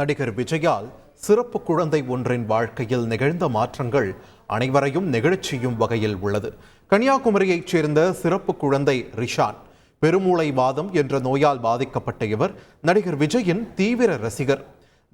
நடிகர் விஜயால் சிறப்பு குழந்தை ஒன்றின் வாழ்க்கையில் நிகழ்ந்த மாற்றங்கள் அனைவரையும் நெகிழச் செய்யும் வகையில் உள்ளது. கன்னியாகுமரியைச் சேர்ந்த சிறப்பு குழந்தை ரிஷான் பெருமூளை வாதம் என்ற நோயால் பாதிக்கப்பட்ட இவர் நடிகர் விஜயின் தீவிர ரசிகர்.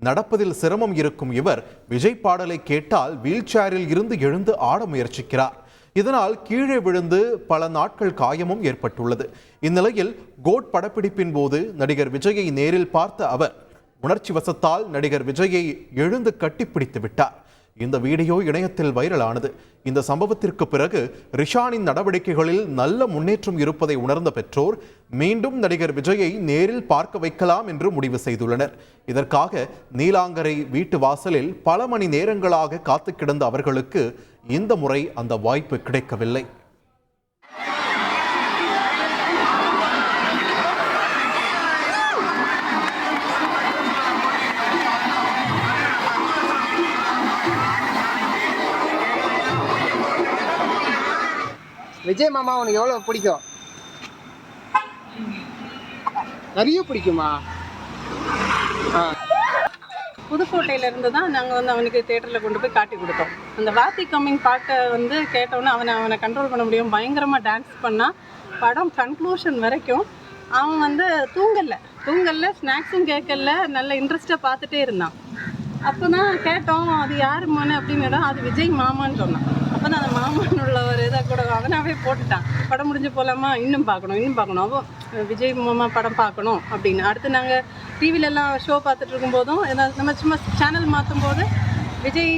நடப்பதில் சிரமம் இருக்கும் இவர் விஜய் பாடலை கேட்டால் வீல் சேரில் இருந்து எழுந்து ஆட முயற்சிக்கிறார். இதனால் கீழே விழுந்து பல நாட்கள் காயமும் ஏற்பட்டுள்ளது. இந்நிலையில் கோட் படப்பிடிப்பின் போது நடிகர் விஜயை நேரில் பார்த்த அவர் உணர்ச்சி வசத்தால் நடிகர் விஜயை எழுந்து கட்டிப்பிடித்து விட்டார். இந்த வீடியோ இணையத்தில் வைரலானது. இந்த சம்பவத்திற்கு பிறகு ரிஷானின் நடவடிக்கைகளில் நல்ல முன்னேற்றம் இருப்பதை உணர்ந்த பெற்றோர் மீண்டும் நடிகர் விஜயை நேரில் பார்க்க வைக்கலாம் என்று முடிவு செய்துள்ளனர். இதற்காக நீலாங்கரை வீட்டு வாசலில் பல மணி நேரங்களாக காத்து கிடந்த அவர்களுக்கு இந்த முறை அந்த வாய்ப்பு கிடைக்கவில்லை. விஜய் மாமா உனக்கு எவ்வளோ பிடிக்கும்? நிறைய பிடிக்குமா? ஆ. புதுக்கோட்டையில இருந்து தான் நாங்கள் வந்து அவனுக்கு தேட்டரில் கொண்டு போய் காட்டி கொடுத்தோம். அந்த வாத்தி கம்மிங் பாட்டை வந்து கேட்டோன்னே அவனை அவனை கண்ட்ரோல் பண்ண முடியும். பயங்கரமாக டான்ஸ் பண்ணால் படம் கன்க்ளூஷன் வரைக்கும் அவன் வந்து தூங்கல. தூங்கல ஸ்நாக்ஸும் கேட்கல நல்ல இன்ட்ரெஸ்ட்டாக பார்த்துட்டே இருந்தான். அப்போ தான் கேட்டோம் அது யார் மோனு? அப்படின்னு அது விஜய் மாமான்னு சொன்னான். அப்போ தான் அந்த மாமான்னு உள்ள ஒரு இதை கூட அவனாவே போட்டுட்டான். படம் முடிஞ்சு போகலாமா இன்னும் பார்க்கணும் இன்னும் பார்க்கணும். அப்போ விஜய் மாமா படம் பார்க்கணும் அப்படின்னு. அடுத்து நாங்கள் டிவிலெல்லாம் ஷோ பார்த்துட்டு இருக்கும்போதும் ஏதாவது நம்ம சும்மா சேனல் மாற்றும் போது விஜய்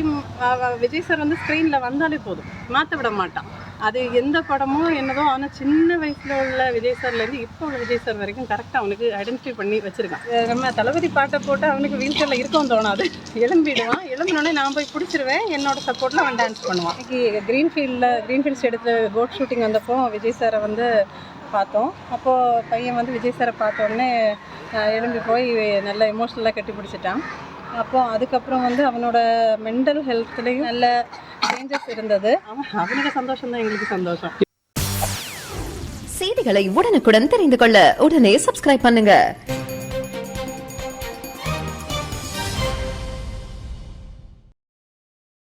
விஜய் சார் வந்து ஸ்க்ரீனில் வந்தாலே போதும். மாற்ற விட மாட்டான். அது எந்த படமோ என்னதோ ஆனால் சின்ன வயசில் உள்ள விஜய் சார்லேருந்து இப்போ உள்ள விஜய் சார் வரைக்கும் கரெக்டாக அவனுக்கு ஐடென்டிஃபை பண்ணி வச்சுருக்கான். நம்ம தளபதி பாட்டை போட்டு அவனுக்கு வீல் சேரில் இருக்கவும் தோணாது. எழும்பிடுவான். எழும்பினோடனே நான் போய் பிடிச்சிருவேன். என்னோட சப்போர்ட்டில் அவன் டான்ஸ் பண்ணுவான். இன்னைக்கு க்ரீன்ஃபீல்டில் க்ரீன்ஃபீல்ட்ஸ் எடுத்து கோட் ஷூட்டிங் வந்தப்போ விஜய் சாரை வந்து பார்த்தோம். அப்போது பையன் வந்து விஜய் சாரை பார்த்தோன்னே எழும்பி போய் நல்ல எமோஷ்னலாக கட்டி பிடிச்சிட்டான். அப்போ அதுக்கப்புறம் வந்து அவனோட மென்டல் ஹெல்த்லேயும் நல்ல சேஞ்சஸ் இருந்தது. அவன் அவனுக்கு சந்தோஷம் தான் எங்களுக்கு சந்தோஷம். செய்திகளை உடனுக்குடன் தெரிந்து கொள்ள உடனே சப்ஸ்கிரைப் பண்ணுங்க.